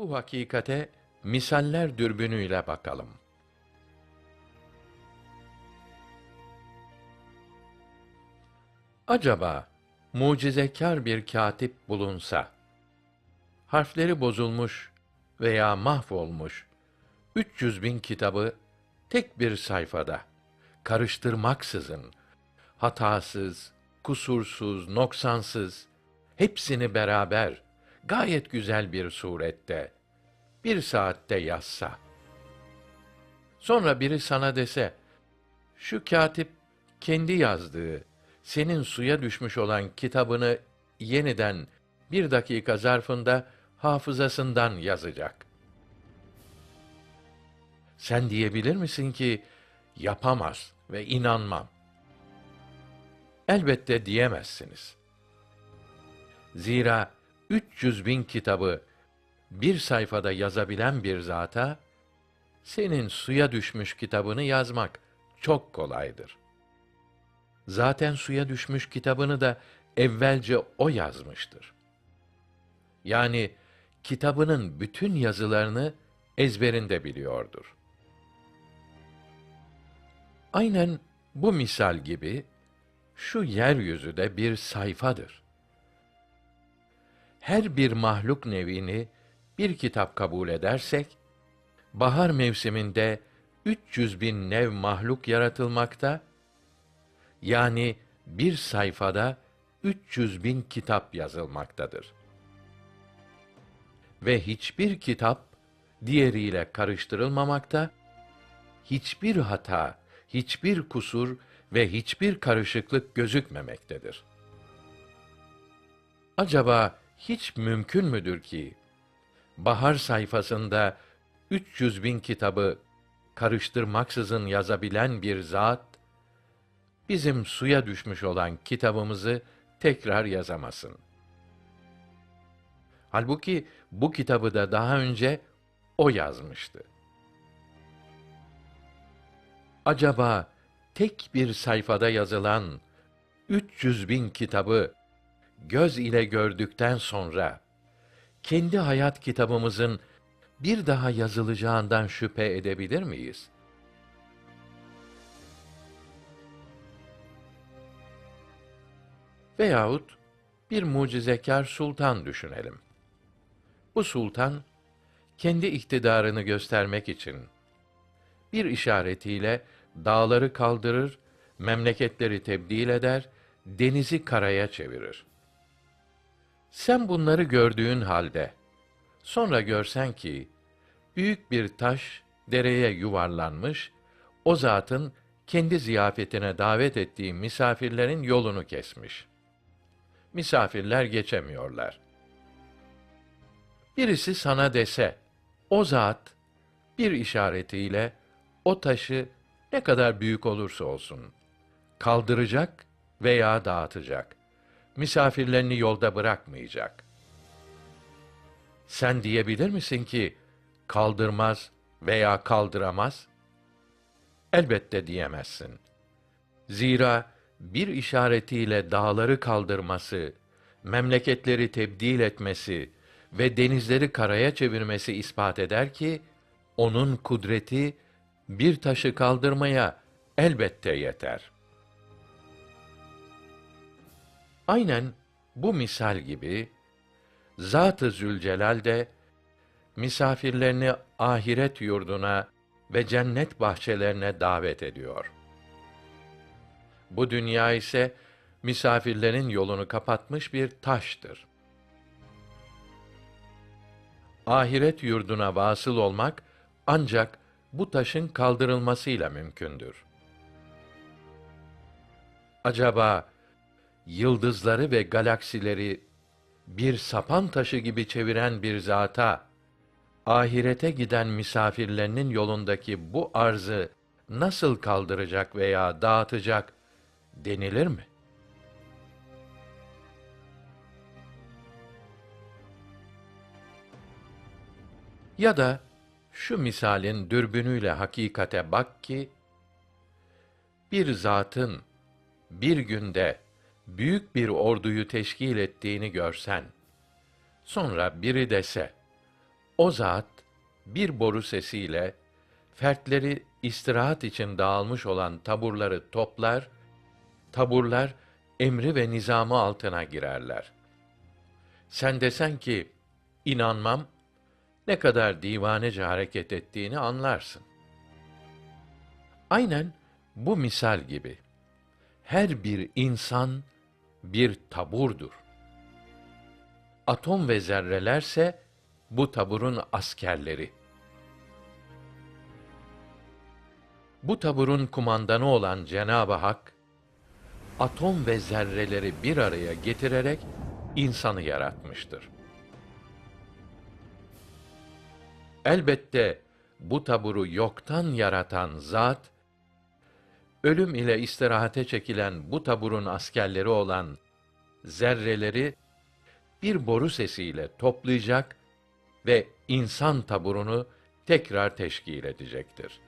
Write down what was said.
Bu hakikate misaller dürbünüyle bakalım. Acaba mucizekâr bir katip bulunsa, harfleri bozulmuş veya mahvolmuş 300 bin kitabı tek bir sayfada karıştırmaksızın hatasız, kusursuz, noksansız hepsini beraber gayet güzel bir surette bir saatte yazsa. Sonra biri sana dese, şu katip kendi yazdığı, senin suya düşmüş olan kitabını yeniden bir dakika zarfında hafızasından yazacak. Sen diyebilir misin ki yapamaz ve inanmam. Elbette diyemezsiniz. Zira 300 bin kitabı bir sayfada yazabilen bir zata, senin suya düşmüş kitabını yazmak çok kolaydır. Zaten suya düşmüş kitabını da evvelce o yazmıştır. Yani kitabının bütün yazılarını ezberinde biliyordur. Aynen bu misal gibi şu yeryüzü de bir sayfadır. Her bir mahluk nevini bir kitap kabul edersek, bahar mevsiminde 300 bin nev mahluk yaratılmakta, yani bir sayfada 300 bin kitap yazılmaktadır. Ve hiçbir kitap diğeriyle karıştırılmamakta, hiçbir hata, hiçbir kusur ve hiçbir karışıklık gözükmemektedir. Acaba hiç mümkün müdür ki bahar sayfasında 300 bin kitabı karıştırmaksızın yazabilen bir zat bizim suya düşmüş olan kitabımızı tekrar yazamasın. Halbuki bu kitabı da daha önce o yazmıştı. Acaba tek bir sayfada yazılan 300 bin kitabı göz ile gördükten sonra kendi hayat kitabımızın bir daha yazılacağından şüphe edebilir miyiz? Veyahut bir mucizekâr sultan düşünelim. Bu sultan kendi iktidarını göstermek için bir işaretiyle dağları kaldırır, memleketleri tebdil eder, denizi karaya çevirir. Sen bunları gördüğün halde sonra görsen ki büyük bir taş dereye yuvarlanmış, o zatın kendi ziyafetine davet ettiği misafirlerin yolunu kesmiş. Misafirler geçemiyorlar. Birisi sana dese, o zat bir işaretiyle o taşı ne kadar büyük olursa olsun kaldıracak veya dağıtacak. Misafirlerini yolda bırakmayacak. Sen diyebilir misin ki kaldırmaz veya kaldıramaz? Elbette diyemezsin. Zira bir işaretiyle dağları kaldırması, memleketleri tebdil etmesi ve denizleri karaya çevirmesi ispat eder ki onun kudreti bir taşı kaldırmaya elbette yeter. Aynen bu misal gibi Zat-ı Zülcelal de misafirlerini ahiret yurduna ve cennet bahçelerine davet ediyor. Bu dünya ise misafirlerin yolunu kapatmış bir taştır. Ahiret yurduna vasıl olmak ancak bu taşın kaldırılmasıyla mümkündür. Acaba yıldızları ve galaksileri bir sapan taşı gibi çeviren bir zata ahirete giden misafirlerinin yolundaki bu arzı nasıl kaldıracak veya dağıtacak denilir mi? Ya da şu misalin dürbünüyle hakikate bak ki bir zatın bir günde büyük bir orduyu teşkil ettiğini görsen sonra biri dese O zat bir boru sesiyle fertleri istirahat için dağılmış olan taburları toplar, taburlar emri ve nizamı altına girerler. Sen desen ki inanmam, ne kadar divanece hareket ettiğini anlarsın. Aynen bu misal gibi. Her bir insan bir taburdur. Atom ve zerrelerse bu taburun askerleri. Bu taburun kumandanı olan Cenab-ı Hak atom ve zerreleri bir araya getirerek insanı yaratmıştır. Elbette bu taburu yoktan yaratan zat ölüm ile istirahate çekilen bu taburun askerleri olan zerreleri bir boru sesiyle toplayacak ve insan taburunu tekrar teşkil edecektir.